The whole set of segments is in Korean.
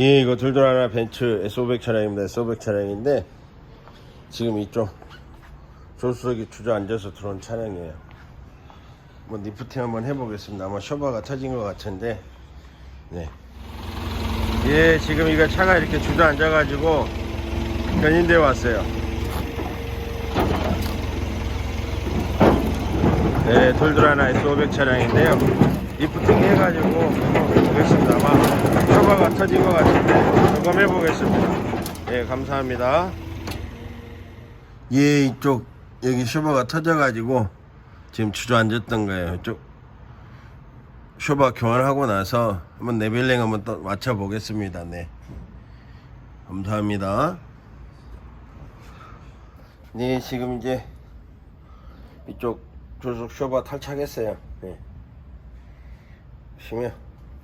예, 이거 돌돌하나 벤츠 S500 차량입니다. S500 차량인데 지금 이쪽 조수석이 주저앉아서 들어온 차량이에요. 뭐 리프팅 한번 해보겠습니다. 아마 쇼바가 터진 것 같은데 네. 예, 지금 이거 차가 이렇게 주저앉아가지고 견인대 왔어요. 네, 돌돌하나 S500 차량인데요. 리프팅 해가지고 터진 것 같은데 점검해 보겠습니다. 예, 감사합니다. 예, 이쪽 여기 쇼바가 터져가지고 지금 주저앉았던 거예요. 이쪽 쇼바 교환하고 나서 한번 네빌링 한번 또 맞춰 보겠습니다. 네, 감사합니다. 네, 지금 이제 이쪽 조속 쇼바 탈착했어요. 네. 보시면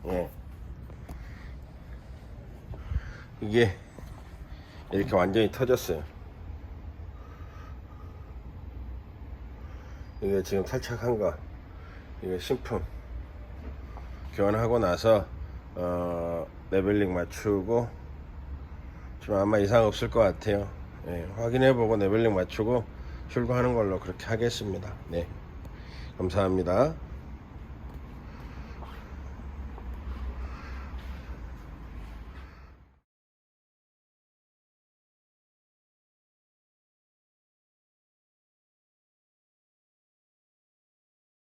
예. 이게 이렇게 완전히 터졌어요. 이게 지금 탈착한 거 이거 신품 교환하고 나서 어 레벨링 맞추고 지금 아마 이상 없을 것 같아요. 예, 확인해보고 레벨링 맞추고 출고하는 걸로 그렇게 하겠습니다. 네, 감사합니다.